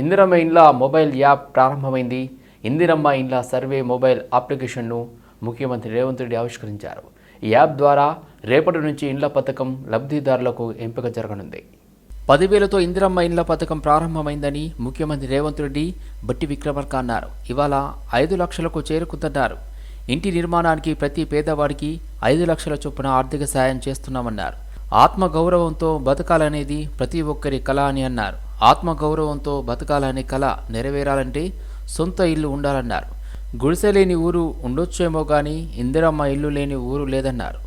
ఇందిరమ్మ ఇండ్ల mobile app ప్రారంభమైంది. ఇందిరమ్మ ఇండ్ల సర్వే మొబైల్ అప్లికేషన్ను ముఖ్యమంత్రి రేవంత్ రెడ్డి ఆవిష్కరించారు. ఈ యాప్ ద్వారా రేపటి నుంచి ఇండ్ల పథకం లబ్ధిదారులకు ఎంపిక జరగనుంది. పదివేలతో ఇందిరమ్మ ఇండ్ల పథకం ప్రారంభమైందని ముఖ్యమంత్రి రేవంత్ రెడ్డి బట్టి విక్రమార్క అన్నారు. ఇవాళ ఐదు లక్షలకు చేరుకుందన్నారు. ఇంటి నిర్మాణానికి ప్రతి పేదవాడికి ఐదు లక్షల చొప్పున ఆర్థిక సాయం చేస్తున్నామన్నారు. ఆత్మగౌరవంతో బతకాలనేది ప్రతి ఒక్కరి కళ అని అన్నారు. ఆత్మగౌరవంతో బతకాలనే కళ నెరవేరాలంటే సొంత ఇల్లు ఉండాలన్నారు. గుడిసె లేని ఊరు ఉండొచ్చేమో కానీ ఇందిరమ్మ ఇల్లు లేని ఊరు లేదన్నారు.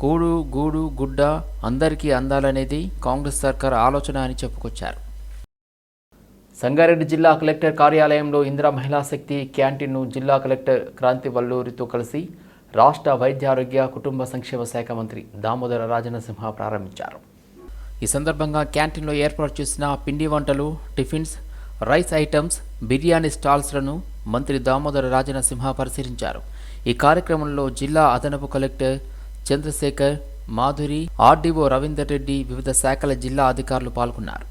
కూడు గూడు గుడ్డ అందరికీ అందాలనేది కాంగ్రెస్ సర్కార్ ఆలోచన అని చెప్పుకొచ్చారు. సంగారెడ్డి జిల్లా కలెక్టర్ కార్యాలయంలో ఇందిరా మహిళా శక్తి క్యాంటీన్ను జిల్లా కలెక్టర్ క్రాంతి వల్లూరితో కలిసి రాష్ట్ర వైద్యారోగ్య కుటుంబ సంక్షేమ శాఖ మంత్రి దామోదర రాజనసింహ ప్రారంభించారు. ఈ సందర్భంగా క్యాంటీన్లో ఏర్పాటు చేసిన పిండి వంటలు టిఫిన్స్ రైస్ ఐటమ్స్ బిర్యానీ స్టాల్స్లను మంత్రి దామోదర రాజనసింహ పరిశీలించారు. ఈ కార్యక్రమంలో జిల్లా అదనపు కలెక్టర్ చంద్రశేఖర్ మాధురి ఆర్డీఓ రవీందర్ రెడ్డి వివిధ శాఖల జిల్లా అధికారులు పాల్గొన్నారు.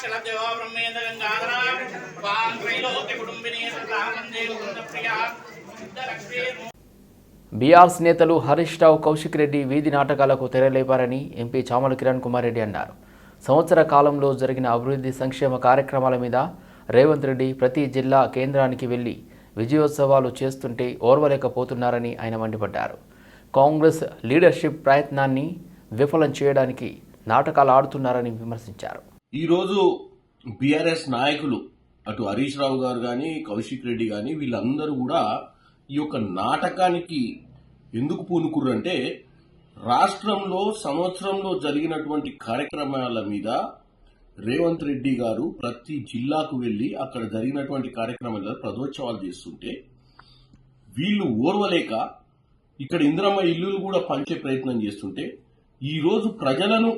శ్రీమందగడాక్షలబ్జో వాం త్రైలోక్య సిద్ధలక్ష్మీ బీఆర్స్ నేతలు హరీష్ రావు కౌశిక్ రెడ్డి వీధి నాటకాలకు తెరలేపారని ఎంపీ చామల కిరణ్ కుమార్ రెడ్డి అన్నారు. సంవత్సర కాలంలో జరిగిన అభివృద్ధి సంక్షేమ కార్యక్రమాల మీద రేవంత్ రెడ్డి ప్రతి జిల్లా కేంద్రానికి వెళ్ళి విజయోత్సవాలు చేస్తుంటే ఓర్వలేకపోతున్నారని ఆయన మండిపడ్డారు. కాంగ్రెస్ లీడర్షిప్ ప్రయత్నాన్ని విఫలం చేయడానికి నాటకాలు ఆడుతున్నారని విమర్శించారు. ఈరోజు బీఆర్ఎస్ నాయకులు అటు హరీష్ రావు గారు కానీ కౌశిక్ రెడ్డి కానీ వీళ్ళందరూ కూడా ఈ యొక్క నాటకానికి ఎందుకు పూనుకుర్రు అంటే రాష్ట్రంలో సంవత్సరంలో జరిగినటువంటి కార్యక్రమాల మీద రేవంత్ రెడ్డి గారు ప్రతి జిల్లాకు వెళ్ళి అక్కడ జరిగినటువంటి కార్యక్రమాల ప్రదోత్సవాలు చేస్తుంటే వీళ్ళు ఓర్వలేక ఇక్కడ ఇందిరమ్మ ఇల్లులు కూడా పంచే ప్రయత్నం చేస్తుంటే ఈరోజు ప్రజలను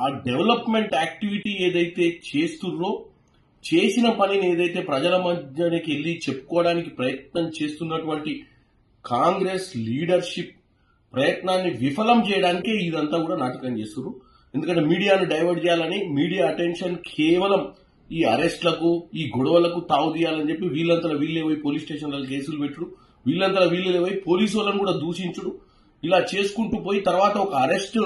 ఆ డెవలప్మెంట్ యాక్టివిటీ ఏదైతే చేస్తుర్రో చేసిన పనిని ఏదైతే ప్రజల మధ్యకి వెళ్ళి చెప్పుకోవడానికి ప్రయత్నం చేస్తున్నటువంటి కాంగ్రెస్ లీడర్షిప్ ప్రయత్నాన్ని విఫలం చేయడానికే ఇదంతా కూడా నాటకం చేస్తున్నారు ఎందుకంటే మీడియాను డైవర్ట్ చేయాలని మీడియా అటెన్షన్ కేవలం ఈ అరెస్ట్లకు ఈ గొడవలకు తావు తీయాలని చెప్పి వీళ్ళంతా వీళ్ళే పోయి పోలీస్ స్టేషన్లలో కేసులు పెట్టుడు వీళ్ళంతా వీళ్ళే పోయి పోలీసు వాళ్ళని కూడా దూషించుడు. ఇలా చేసుకుంటూ పోయి తర్వాత ఒక అరెస్ట్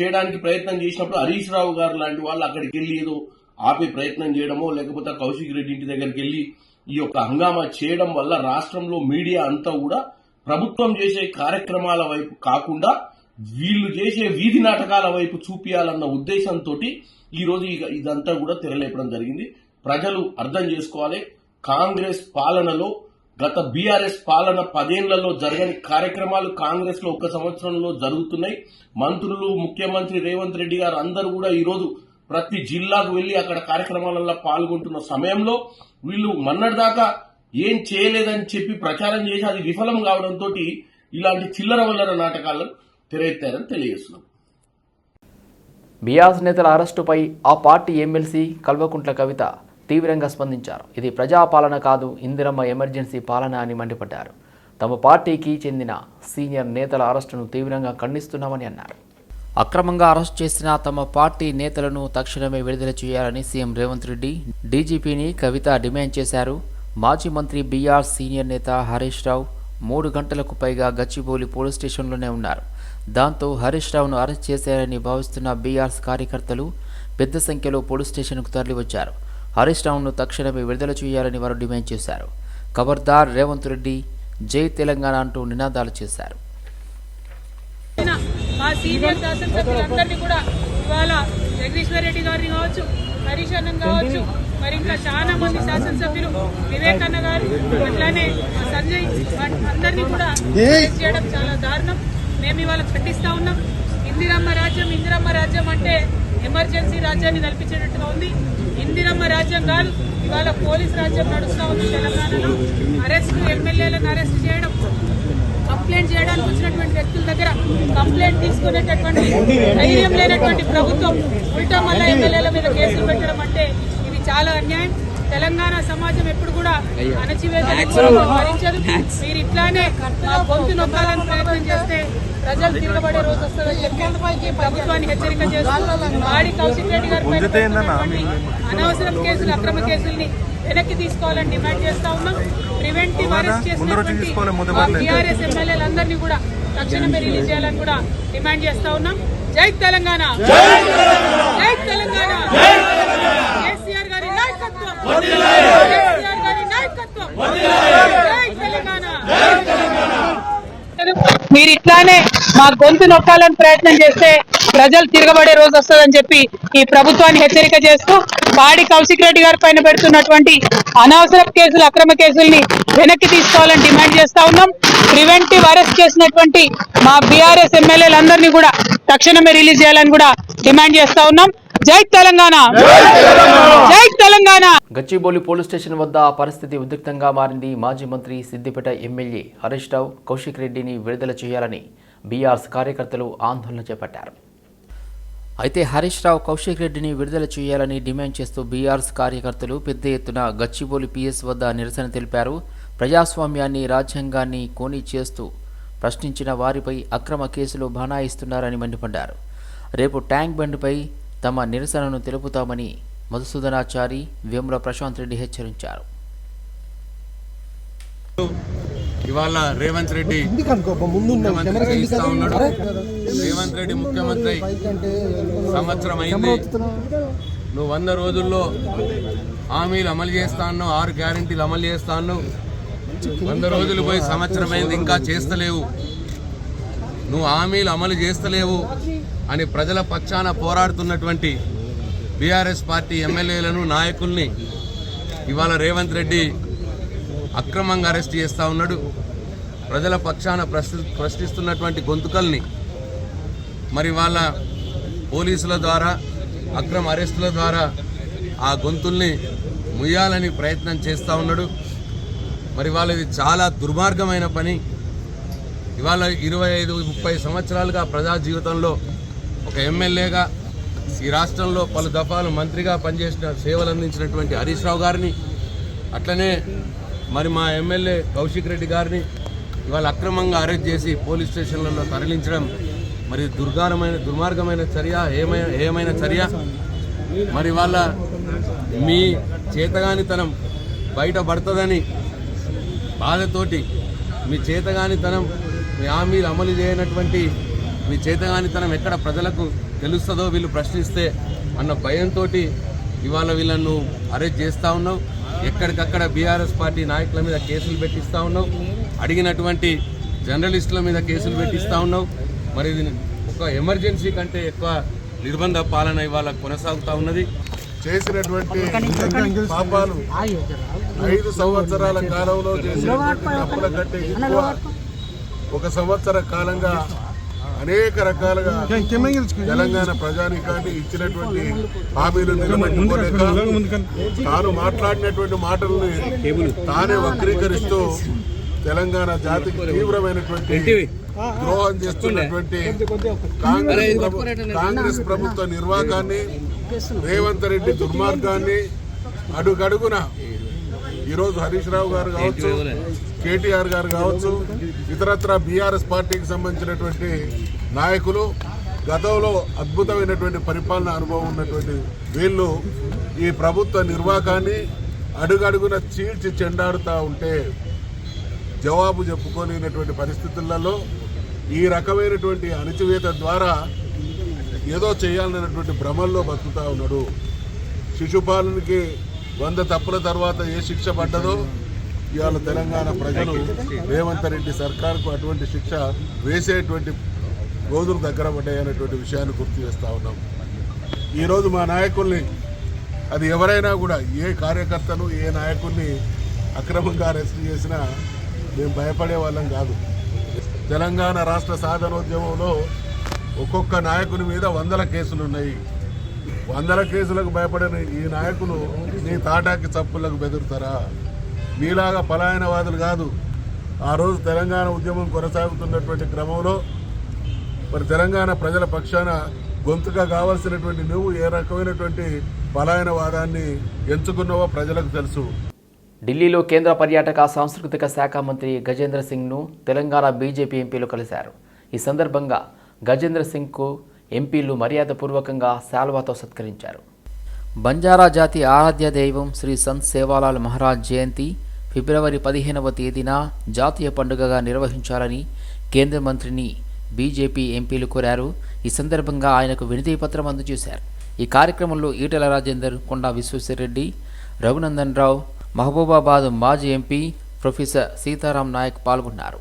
చేయడానికి ప్రయత్నం చేసినప్పుడు హరీష్ రావు గారు లాంటి వాళ్ళు అక్కడికి వెళ్ళి ఏదో ఆపే ప్రయత్నం చేయడమో లేకపోతే కౌశిక్ రెడ్డి ఇంటి దగ్గరికి వెళ్ళి ఈ యొక్క హంగామా చేయడం వల్ల రాష్ట్రంలో మీడియా అంతా కూడా ప్రభుత్వం చేసే కార్యక్రమాల వైపు కాకుండా వీళ్ళు చేసే వీధి నాటకాల వైపు చూపియాలన్న ఉద్దేశంతో ఈరోజు ఇక ఇదంతా కూడా తెరలేపడం జరిగింది. ప్రజలు అర్థం చేసుకోవాలి. కాంగ్రెస్ పాలనలో గత బీఆర్ఎస్ పాలన పదేళ్ళలో జరగని కార్యక్రమాలు కాంగ్రెస్లో ఒక సంవత్సరంలో జరుగుతున్నాయి. మంత్రులు ముఖ్యమంత్రి రేవంత్ రెడ్డి గారు అందరూ కూడా ఈరోజు ప్రతి జిల్లాకు వెళ్ళి అక్కడ కార్యక్రమాలలో పాల్గొంటున్న సమయంలో వీళ్ళు మొన్నటిదాకా ఏం చేయలేదని చెప్పి ప్రచారం చేసి అది విఫలం కావడంతో ఇలాంటి చిల్లర వల్లర నాటకాలను తెరెత్తారని తెలియజేస్తున్నాం. బీఆర్ఎస్ నేతల అరెస్టుపై ఆ పార్టీ ఎమ్మెల్సీ కల్వకుంట్ల కవిత తీవ్రంగా స్పందించారు. ఇది ప్రజాపాలన కాదు ఇందిరమ్మ ఎమర్జెన్సీ పాలన అని మండిపడ్డారు. తమ పార్టీకి చెందిన సీనియర్ నేతల అరెస్టును తీవ్రంగా ఖండిస్తున్నామని అన్నారు. అక్రమంగా అరెస్ట్ చేసిన తమ పార్టీ నేతలను తక్షణమే విడుదల చేయాలని సీఎం రేవంత్ రెడ్డి డీజీపీని కవిత డిమాండ్ చేశారు. మాజీ మంత్రి బీఆర్ సీనియర్ నేత హరీష్ రావు మూడు గంటలకు పైగా గచ్చిబౌలి పోలీస్ స్టేషన్లోనే ఉన్నారు. దాంతో హరీష్ రావును అరెస్ట్ చేశారని భావిస్తున్న బీఆర్స్ కార్యకర్తలు పెద్ద సంఖ్యలో పోలీస్ స్టేషన్కు తరలివచ్చారు. హరీష్ రావును తక్షణమే విడుదల చేయాలని వారు డిమాండ్ చేశారు. ఖబర్దార్ రేవంత్ రెడ్డి జై తెలంగాణ అంటూ నినాదాలు చేశారు. చేసిన మా సీనియర్ శాసనసభ్యులందరినీ కూడా ఇవాళ జగదీశ్వర్ రెడ్డి గారిని కావచ్చు హరీష్ అన్నం కావచ్చు మరి ఇంకా చాలా మంది శాసనసభ్యులు వివేక్ అన్న గారు అట్లానే సంజయ్ అందరినీ కూడా చేయడం చాలా దారుణం. మేము ఇవాళ ఖండిస్తా ఉన్నాం. ఇందిరమ్మ రాజ్యం ఇందిరమ్మ రాజ్యం అంటే ఎమర్జెన్సీ రాజ్యాన్ని కల్పించేటట్టుగా ఉంది. ఇందిరమ్మ రాజ్యం కాదు ఇవాళ పోలీస్ రాజ్యం నడుస్తా ఉంది తెలంగాణలో. అరెస్ట్ ఎమ్మెల్యేలను అరెస్ట్ చేయడం కంప్లైంట్ చేయడానికి వచ్చినటువంటి వ్యక్తుల దగ్గర కంప్లైంట్ తీసుకునేటటువంటి ధైర్యం లేనటువంటి ప్రభుత్వం ఉల్టా మళ్ళా ఎమ్మెల్యేల మీద కేసులు పెట్టడం అంటే ఇది చాలా అన్యాయం. తెలంగాణ సమాజం ఎప్పుడు కూడా అణచివేతను భరించదు మీరు ఇట్లానే గొంతు నొక్కాలని ప్రయత్నం చేస్తే ప్రజలు తిరగబడే రోజు వస్తుందని ప్రభుత్వాన్ని హెచ్చరిక చేస్తూ మాడి కౌశిక్ రెడ్డి గారి అనవసరం కేసులు అక్రమ కేసుల్ని వెనక్కి తీసుకోవాలని డిమాండ్ చేస్తా ఉన్నాం. ప్రివెంటివ్ అరెస్ట్ చేసినటువంటి టీఆర్ఎస్ ఎమ్మెల్యేలందరినీ కూడా తక్షణమే రిలీజ్ చేయాలని కూడా డిమాండ్ చేస్తా ఉన్నాం. జై తెలంగాణ! జై తెలంగాణ! కేసీఆర్ గారి నాయకత్వం! కేసీఆర్ గారి నాయకత్వం! జై తెలంగాణ! మీరు ఇట్లానే మా గొంతు నొక్కాలని ప్రయత్నం చేస్తే ప్రజలు తిరగబడే రోజు వస్తుందని చెప్పి ఈ ప్రభుత్వాన్ని హెచ్చరిక చేస్తూ పాడి కౌశిక్ రెడ్డి గారి పైన పెడుతున్నటువంటి అనవసర కేసులు అక్రమ కేసుల్ని వెనక్కి తీసుకోవాలని డిమాండ్ చేస్తా ఉన్నాం. ప్రివెంటివ్ అరెస్ట్ చేసినటువంటి మా బీఆర్ఎస్ ఎమ్మెల్యేలందరినీ కూడా తక్షణమే రిలీజ్ చేయాలని కూడా డిమాండ్ చేస్తా ఉన్నాం. జై తెలంగాణ. జై తెలంగాణ. గచ్చిబౌలి పోలీస్ స్టేషన్ వద్ద పరిస్థితి ఉద్రిక్తంగా మారింది మాజీ మంత్రి సిద్దిపేట ఎమ్మెల్యే హరీష్ రావు కౌశిక్ రెడ్డిని విడుదల చేయాలని బీఆర్ఎస్ కార్యకర్తలు ఆందోళన చేపట్టారు. అయితే హరీష్ రావు కౌశిక్ రెడ్డిని విడుదల చేయాలని డిమాండ్ చేస్తూ బీఆర్ఎస్ కార్యకర్తలు పెద్ద ఎత్తున గచ్చిబౌలి పిఎస్ వద్ద నిరసన తెలిపారు. ప్రజాస్వామ్యాన్ని రాజ్యాంగాన్ని కోని చేస్తూ ప్రశ్నించిన వారిపై అక్రమ కేసులు బనాయిస్తున్నారని మండిపడ్డారు. రేపు ట్యాంక్ బండ్పై తమ నిరసనను తెలుపుతామని మధుసూదనాచారి వేముల ప్రశాంత్ రెడ్డి హెచ్చరించారు. ఇవాళ రేవంత్ రెడ్డి ఉన్నాడు. రేవంత్ రెడ్డి ముఖ్యమంత్రి సంవత్సరం అయింది. నువ్వు వంద రోజుల్లో హామీలు అమలు చేస్తా అన్నావు ఆరు గ్యారంటీలు అమలు చేస్తా అన్నావు వంద రోజులు పోయి సంవత్సరం అయింది ఇంకా చేస్తలేవు. నువ్వు హామీలు అమలు చేస్తలేవు అని ప్రజల పక్షాన పోరాడుతున్నటువంటి బీఆర్ఎస్ పార్టీ ఎమ్మెల్యేలను నాయకుల్ని ఇవాళ రేవంత్ రెడ్డి అక్రమంగా అరెస్ట్ చేస్తూ ఉన్నాడు. ప్రజల పక్షాన ప్రశ్ని ప్రశ్నిస్తున్నటువంటి గొంతుకల్ని మరి వాళ్ళ పోలీసుల ద్వారా అక్రమ అరెస్టుల ద్వారా ఆ గొంతుల్ని ముయ్యాలని ప్రయత్నం చేస్తూ ఉన్నాడు. మరి వాళ్ళది చాలా దుర్మార్గమైన పని. ఇవాళ ఇరవై ఐదు ముప్పై సంవత్సరాలుగా ప్రజా జీవితంలో ఒక ఎమ్మెల్యేగా ఈ రాష్ట్రంలో పలు దఫాలు మంత్రిగా పనిచేసిన సేవలు అందించినటువంటి హరీష్ రావు గారిని అట్లనే మరి మా ఎమ్మెల్యే కౌశిక్ రెడ్డి గారిని ఇవాళ అక్రమంగా అరెస్ట్ చేసి పోలీస్ స్టేషన్లలో తరలించడం మరి దుర్గారమైన దుర్మార్గమైన చర్య ఏమైన ఏమైన చర్య? మరి వాళ్ళ మీ చేతగానితనం బయటపడుతుందని బాధతోటి మీ చేతగానితనం హామీలు అమలు చేయనటువంటి మీ చేతగానితనం ఎక్కడ ప్రజలకు తెలుస్తుందో వీళ్ళు ప్రశ్నిస్తే అన్న భయంతో ఇవాళ వీళ్ళను అరెస్ట్ చేస్తూ ఉన్నావు. ఎక్కడికక్కడ బీఆర్ఎస్ పార్టీ నాయకుల మీద కేసులు పెట్టిస్తూ ఉన్నావు. అడిగినటువంటి జర్నలిస్టుల మీద కేసులు పెట్టిస్తూ ఉన్నావు. మరి ఇది ఒక ఎమర్జెన్సీ కంటే ఎక్కువ నిర్బంధ పాలన ఇవాళ కొనసాగుతూ ఉన్నది. చేసినటువంటి పాపాలు ఐదు సంవత్సరాల కాలంలో చేసినటువంటి తప్పుల కంటే ఎక్కువ ఒక సంవత్సర కాలంగా అనేక రకాలుగా తెలంగాణ ప్రజానికాన్ని ఇచ్చినటువంటి హామీలు నిలబెట్టుకోలేక తాను మాట్లాడినటువంటి మాటల్ని తానే వక్రీకరిస్తూ తెలంగాణ జాతికి తీవ్రమైనటువంటి ద్రోహం చేస్తున్నటువంటి కాంగ్రెస్ ప్రభు- కాంగ్రెస్ ప్రభుత్వ నిర్వాకాన్ని రేవంత్ రెడ్డి దుర్మార్గాన్ని అడుగడుగున. ఈరోజు హరీష్ రావు గారు కావచ్చు కేటీఆర్ గారు కావచ్చు ఇతరత్ర బీఆర్ఎస్ పార్టీకి సంబంధించినటువంటి నాయకులు గతంలో అద్భుతమైనటువంటి పరిపాలన అనుభవం ఉన్నటువంటి వీళ్ళు ఈ ప్రభుత్వ నిర్వాకాన్ని అడుగడుగున చీల్చి చెండాడుతూ ఉంటే జవాబు చెప్పుకోలేనటువంటి పరిస్థితులలో ఈ రకమైనటువంటి అణచివేత ద్వారా ఏదో చేయాలనేటువంటి భ్రమల్లో బతుకుతా ఉన్నాడు. శిశుపాలనకి వంద తప్పుల తర్వాత ఏ శిక్ష పడ్డదో ఇవాళ తెలంగాణ ప్రజలు రేవంత్ రెడ్డి సర్కార్కు అటువంటి శిక్ష వేసేటువంటి రోజులు దగ్గర పడ్డాయనేటువంటి విషయాన్ని గుర్తు చేస్తా ఉన్నాం. ఈరోజు మా నాయకుల్ని అది ఎవరైనా కూడా ఏ కార్యకర్తను ఏ నాయకుల్ని అక్రమంగా అరెస్ట్ చేసినా మేము భయపడే వాళ్ళం కాదు. తెలంగాణ రాష్ట్ర సాధనోద్యమంలో ఒక్కొక్క నాయకుని మీద వందల కేసులు ఉన్నాయి. వందల కేసులకు భయపడిన ఈ నాయకులు నీ తాటాకి చప్పులకు బెదురుతారా? నీలాగా పలాయనవాదులు కాదు. ఆ రోజు తెలంగాణ ఉద్యమం కొనసాగుతున్నటువంటి క్రమంలో మరి తెలంగాణ ప్రజల పక్షాన గొంతుగా కావాల్సినటువంటి నువ్వు ఏ రకమైనటువంటి పలాయనవాదాన్ని ఎంచుకున్నావో ప్రజలకు తెలుసు. ఢిల్లీలో కేంద్ర పర్యాటక సాంస్కృతిక శాఖ మంత్రి గజేంద్ర సింగ్ను తెలంగాణ బీజేపీ ఎంపీలు కలిశారు. ఈ సందర్భంగా గజేంద్ర సింగ్కు ఎంపీలు మర్యాదపూర్వకంగా శాల్వాతో సత్కరించారు. బంజారా జాతి ఆరాధ్య దైవం శ్రీ సంత్ సేవాలాల్ మహారాజ్ జయంతి ఫిబ్రవరి పదిహేనవ తేదీన జాతీయ పండుగగా నిర్వహించాలని కేంద్ర మంత్రిని బీజేపీ ఎంపీలు కోరారు. ఈ సందర్భంగా ఆయనకు వినతి పత్రం అందజేశారు. ఈ కార్యక్రమంలో ఈటెల రాజేందర్ కొండా విశ్వేశ్వరరెడ్డి రఘునందన్ రావు మహబూబాబాద్ మాజీ ఎంపీ ప్రొఫెసర్ సీతారాం నాయక్ పాల్గొన్నారు.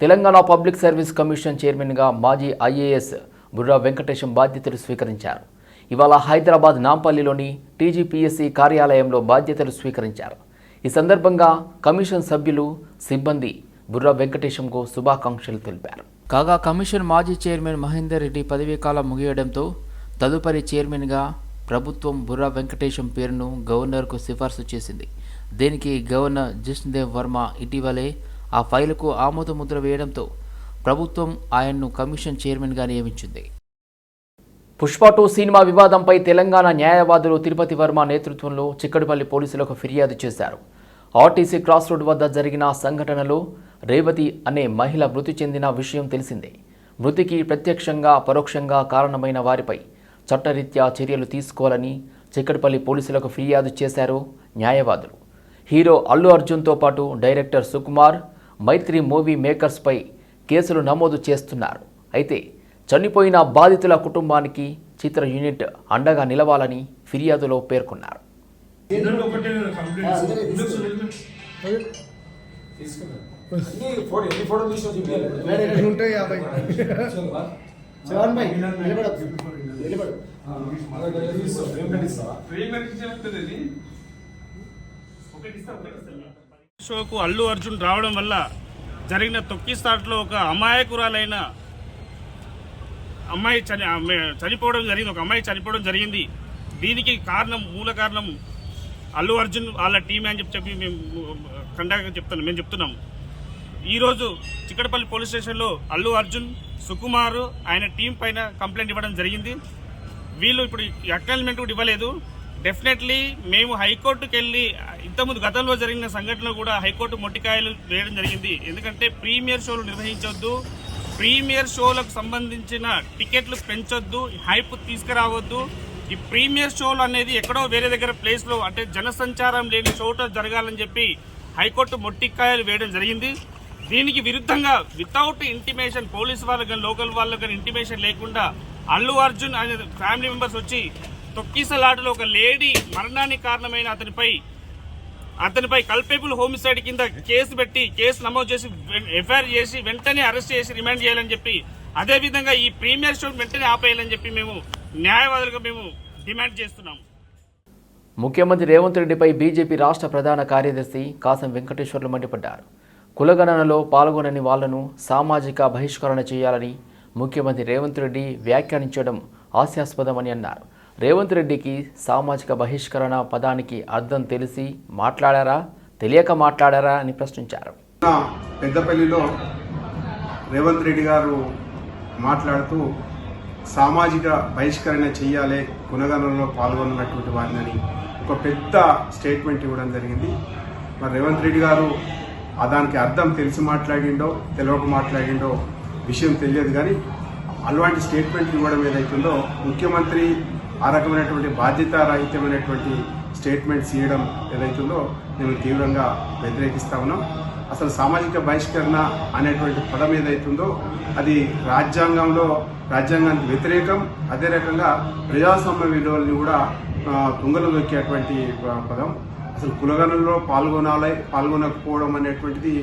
తెలంగాణ పబ్లిక్ సర్వీస్ కమిషన్ చైర్మన్గా మాజీ ఐఏఎస్ బుర్రా వెంకటేశం బాధ్యతలు స్వీకరించారు. ఇవాళ హైదరాబాద్ నాంపల్లిలోని టీజీపీఎస్సీ కార్యాలయంలో బాధ్యతలు స్వీకరించారు. ఈ సందర్భంగా కమిషన్ సభ్యులు సిబ్బంది బుర్రా వెంకటేశంకు శుభాకాంక్షలు తెలిపారు. కాగా కమిషన్ మాజీ చైర్మన్ మహేందర్ రెడ్డి పదవీకాలం ముగియడంతో తదుపరి చైర్మన్గా ప్రభుత్వం బుర్రా వెంకటేశం పేరును గవర్నర్కు సిఫార్సు చేసింది. దీనికి గవర్నర్ జిష్ణుదేవ్ వర్మ ఇటీవలే ఆ ఫైలుకు ఆమోద ముద్ర వేయడంతో ప్రభుత్వం ఆయన్ను కమిషన్ చైర్మన్గా నియమించింది. పుష్ప టూ సినిమా వివాదంపై తెలంగాణ న్యాయవాదులు తిరుపతి వర్మ నేతృత్వంలో చిక్కడపల్లి పోలీసులకు ఫిర్యాదు చేశారు. ఆర్టీసీ క్రాస్ రోడ్ వద్ద జరిగిన సంఘటనలో రేవతి అనే మహిళ మృతి చెందిన విషయం తెలిసిందే. మృతికి ప్రత్యక్షంగా పరోక్షంగా కారణమైన వారిపై చట్టరీత్యా చర్యలు తీసుకోవాలని చిక్కడపల్లి పోలీసులకు ఫిర్యాదు చేశారు న్యాయవాదులు. హీరో అల్లు అర్జున్తో పాటు డైరెక్టర్ సుకుమార్ మైత్రి మూవీ మేకర్స్పై కేసులు నమోదు చేస్తున్నారు. అయితే చనిపోయిన బాధితుల కుటుంబానికి చిత్ర యూనిట్ అండగా నిలవాలని ఫిర్యాదులో పేర్కొన్నారు. షోకు అల్లు అర్జున్ రావడం వల్ల జరిగిన తొక్కిస్తాట్లో ఒక అమాయకురాలైన అమ్మాయి చని చనిపోవడం జరిగింది. ఒక అమ్మాయి చనిపోవడం జరిగింది. దీనికి కారణం మూల కారణం అల్లు అర్జున్ వాళ్ళ టీం అని చెప్పి చెప్పి మేము కండగా చెప్తున్నాం మేము చెప్తున్నాం ఈరోజు చిక్కడపల్లి పోలీస్ స్టేషన్లో అల్లు అర్జున్ సుకుమార్ ఆయన టీం పైన కంప్లైంట్ ఇవ్వడం జరిగింది. వీళ్ళు ఇప్పుడు అక్నాలజ్మెంట్ కూడా ఇవ్వలేదు. డెఫినెట్లీ మేము హైకోర్టుకి వెళ్ళి ఇంతకుముందు గతంలో జరిగిన సంఘటనలు కూడా హైకోర్టు మొట్టికాయలు వేయడం జరిగింది. ఎందుకంటే ప్రీమియర్ షోలు నిర్వహించొద్దు ప్రీమియర్ షోలకు సంబంధించిన టికెట్లు పెంచొద్దు హైప్ తీసుకురావద్దు. ఈ ప్రీమియర్ షోలు అనేది ఎక్కడో వేరే దగ్గర ప్లేస్లో అంటే జనసంచారం లేని చోట జరగాలని చెప్పి హైకోర్టు మొట్టికాయలు వేయడం జరిగింది. దీనికి విరుద్ధంగా వితౌట్ ఇంటిమేషన్ పోలీస్ వాళ్ళు కానీ లోకల్ వాళ్ళు కానీ ఇంటిమేషన్ లేకుండా అల్లు అర్జున్ అనే ఫ్యామిలీ మెంబర్స్ వచ్చి తొక్కిసలాటలో ఒక లేడీ మరణానికి కారణమైన అతనిపై అతనిపై కల్పేబుల్ హోమిసైడ్ కింద కేసు పెట్టి కేసు నమోదు చేసి ఎఫ్ఐఆర్ చేసి వెంటనే అరెస్ట్ చేసి రిమాండ్ చేయాలని చెప్పి అదేవిధంగా ఈ ప్రీమియర్ షో వెంటనే ఆపేయాలని చెప్పి మేము న్యాయవాదులుగా మేము డిమాండ్ చేస్తున్నాము ముఖ్యమంత్రి రేవంత్ రెడ్డిపై బీజేపీ రాష్ట్ర ప్రధాన కార్యదర్శి కాసం వెంకటేశ్వర్లు మండిపడ్డారు. కులగణనలో పాల్గొనని వాళ్ళను సామాజిక బహిష్కరణ చేయాలని ముఖ్యమంత్రి రేవంత్ రెడ్డి వ్యాఖ్యానించడం హాస్యాస్పదమని అన్నారు. రేవంత్ రెడ్డికి సామాజిక బహిష్కరణ పదానికి అర్థం తెలిసి మాట్లాడారా తెలియక మాట్లాడారా అని ప్రశ్నించారు. పెద్దపల్లిలో రేవంత్ రెడ్డి గారు మాట్లాడుతూ సామాజిక బహిష్కరణ చేయాలి గుణగణంలో పాల్గొన్నటువంటి వారిని ఒక పెద్ద స్టేట్మెంట్ ఇవ్వడం జరిగింది. మరి రేవంత్ రెడ్డి గారు ఆ దానికి అర్థం తెలిసి మాట్లాడిండో తెలియక మాట్లాడిండో విషయం తెలియదు కానీ అలాంటి స్టేట్మెంట్ ఇవ్వడం ఏదైతుందో ముఖ్యమంత్రి ఆ రకమైనటువంటి బాధ్యతారాహిత్యమైనటువంటి స్టేట్మెంట్స్ ఇవ్వడం ఏదైతుందో మేము తీవ్రంగా వ్యతిరేకిస్తా ఉన్నాం. అసలు సామాజిక బహిష్కరణ అనేటువంటి పదం ఏదైతుందో అది రాజ్యాంగంలో రాజ్యాంగానికి వ్యతిరేకం. అదే రకంగా ప్రజాస్వామ్య విలువల్ని కూడా దొంగలు దొక్కేటువంటి పదం. అసలు కులగణంలో పాల్గొనాలి పాల్గొనకపోవడం అనేటువంటిది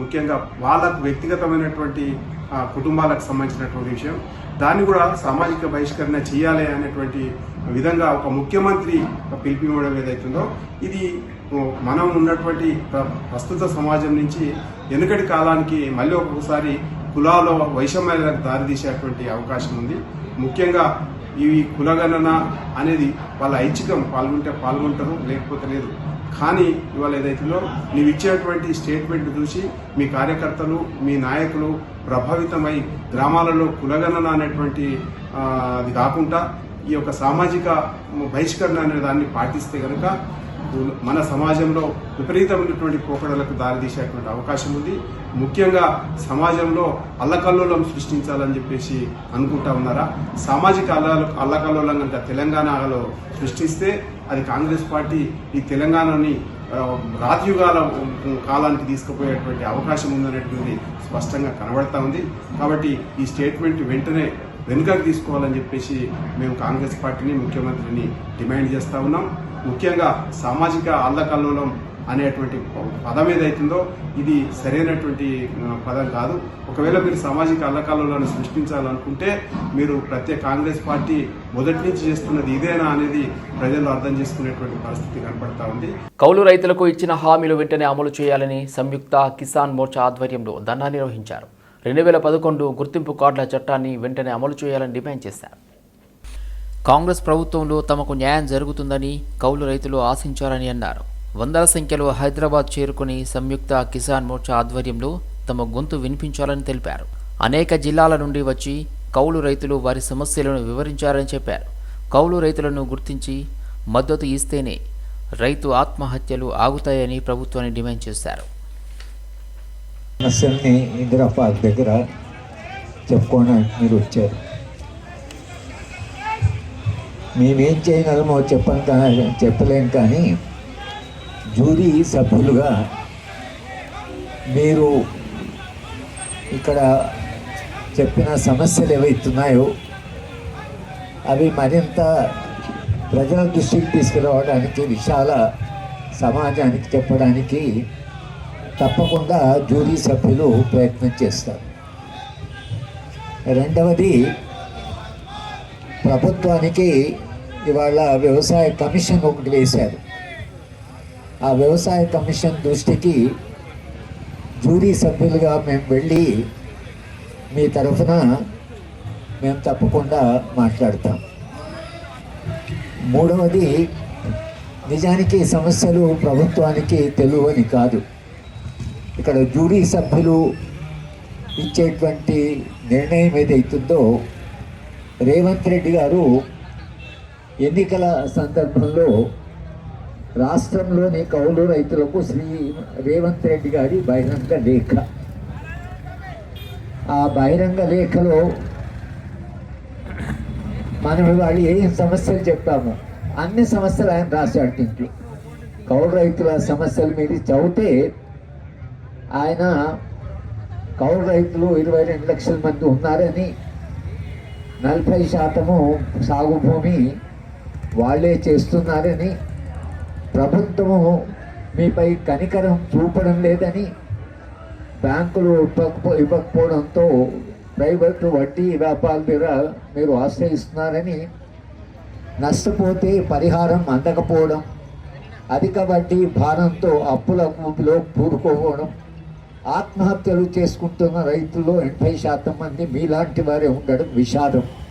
ముఖ్యంగా వాళ్ళకు వ్యక్తిగతమైనటువంటి కుటుంబాలకు సంబంధించినటువంటి విషయం. దాన్ని కూడా సామాజిక బహిష్కరణ చేయాలి అనేటువంటి విధంగా ఒక ముఖ్యమంత్రి పిలిపివ్వడం ఏదైతుందో ఇది మనం ఉన్నటువంటి ప్ర- ప్రస్తుత సమాజం నుంచి వెనుకటి కాలానికి మళ్ళీ ఒక్కొక్కసారి కులాల వైషమ్యాలకు దారితీసేటువంటి అవకాశం ఉంది. ముఖ్యంగా ఈ కులగణన అనేది వాళ్ళ ఐచ్ఛికం పాల్గొంటే పాల్గొంటారు లేకపోతే లేదు. కానీ ఇవాళ ఏదైతుందో నీవు ఇచ్చేటువంటి స్టేట్మెంట్ చూసి మీ కార్యకర్తలు మీ నాయకులు ప్రభావితమై గ్రామాలలో కులగణన అనేటువంటి అది కాకుండా ఈ యొక్క సామాజిక బహిష్కరణ అనే దాన్ని పాటిస్తే కనుక మన సమాజంలో విపరీతమైనటువంటి పోకడలకు దారితీసేటువంటి అవకాశం ఉంది. ముఖ్యంగా సమాజంలో అల్లకల్లోలం సృష్టించాలని చెప్పేసి అనుకుంటా ఉన్నారా? సామాజిక అల్ల అల్లకల్లోలం కనుక తెలంగాణలో సృష్టిస్తే అది కాంగ్రెస్ పార్టీ ఈ తెలంగాణని ఆ, కాలానికి తీసుకుపోయేటువంటి అవకాశం ఉందనేటువంటిది స్పష్టంగా కనబడతా ఉంది. కాబట్టి ఈ స్టేట్మెంట్ వెంటనే వెనుకకు తీసుకోవాలని చెప్పేసి మేము కాంగ్రెస్ పార్టీని ముఖ్యమంత్రిని డిమాండ్ చేస్తా ఉన్నాం. ముఖ్యంగా సామాజిక అల్లకల్లోలం అనేటువంటి పదం ఏదైతుందో ఇది సరైనటువంటి పదం కాదు. ఒకవేళ మీరు సామాజిక అల్లకల్లోలను సృష్టించాలనుకుంటే మీరు ప్రత్యేక కాంగ్రెస్ పార్టీ మొదటి నుంచి చేస్తున్నది ఇదేనా అనేది ప్రజలు అర్థం చేసుకునేటువంటి పరిస్థితి కనపడతా ఉంది. కౌలు రైతులకు ఇచ్చిన హామీలు వెంటనే అమలు చేయాలని సంయుక్త కిసాన్ మోర్చా ఆధ్వర్యంలో ధర్నా నిర్వహించారు. రెండు వేల పదకొండు గుర్తింపు కార్డుల చట్టాన్ని వెంటనే అమలు చేయాలని డిమాండ్ చేశారు. కాంగ్రెస్ ప్రభుత్వంలో తమకు న్యాయం జరుగుతుందని కౌలు రైతులు ఆశించారని అన్నారు. వందల సంఖ్యలో హైదరాబాద్ చేరుకుని సంయుక్త కిసాన్ మోర్చా ఆధ్వర్యంలో తమ గొంతు వినిపించాలని తెలిపారు. అనేక జిల్లాల నుండి వచ్చి కౌలు రైతులు వారి సమస్యలను వివరించారని చెప్పారు. కౌలు రైతులను గుర్తించి మద్దతు ఇస్తేనే రైతు ఆత్మహత్యలు ఆగుతాయని ప్రభుత్వాన్ని డిమాండ్ చేశారు. సమస్యల్ని ఇందిరా పార్క్ దగ్గర చెప్పుకోవడానికి మీరు వచ్చారు. మేమేం చేయగలమో చెప్పను కానీ చెప్పలేం కానీ జూరీ సభ్యులుగా మీరు ఇక్కడ చెప్పిన సమస్యలు ఏవైతున్నాయో అవి మరింత ప్రజల దృష్టికి తీసుకురావడానికి విశాల సమాజానికి చెప్పడానికి తప్పకుండా జూరీ సభ్యులు ప్రయత్నం చేస్తారు. రెండవది ప్రభుత్వానికి ఇవాళ వ్యవసాయ కమిషన్ ఒకటి వేశారు. ఆ వ్యవసాయ కమిషన్ దృష్టికి జూరీ సభ్యులుగా మేము వెళ్ళి మీ తరఫున మేము తప్పకుండా మాట్లాడతాం. మూడవది నిజానికి సమస్యలు ప్రభుత్వానికి తెలువని కాదు. ఇక్కడ జూరీ సభ్యులు ఇచ్చేటువంటి నిర్ణయం ఏదైతుందో రేవంత్ రెడ్డి గారు ఎన్నికల సందర్భంలో రాష్ట్రంలోని కౌలు రైతులకు శ్రీ రేవంత్ రెడ్డి గారి బహిరంగ లేఖ. ఆ బహిరంగ లేఖలో మనం వాళ్ళు ఏ సమస్యలు చెప్పాము అన్ని సమస్యలు ఆయన రాశాడు ఇంట్లో కౌలు రైతుల సమస్యలు మీరు చదివితే ఆయన కౌలు రైతులు ఇరవై రెండు లక్షల మంది ఉన్నారని నలభై శాతము సాగు భూమి వాళ్ళే చేస్తున్నారని ప్రభుత్వము మీపై కనికరం చూపడం లేదని బ్యాంకులు ఇవ్వకపో ఇవ్వకపోవడంతో ప్రైవేటు వడ్డీ వ్యాపారాల మీద మీరు ఆశ్రయిస్తున్నారని నష్టపోతే పరిహారం అందకపోవడం అధిక వడ్డీ భారంతో అప్పుల కూపులో కూరుకోవడం ఆత్మహత్యలు చేసుకుంటున్న రైతుల్లో ఎనభై శాతం మంది మీలాంటి వారే ఉండడం విషాదం.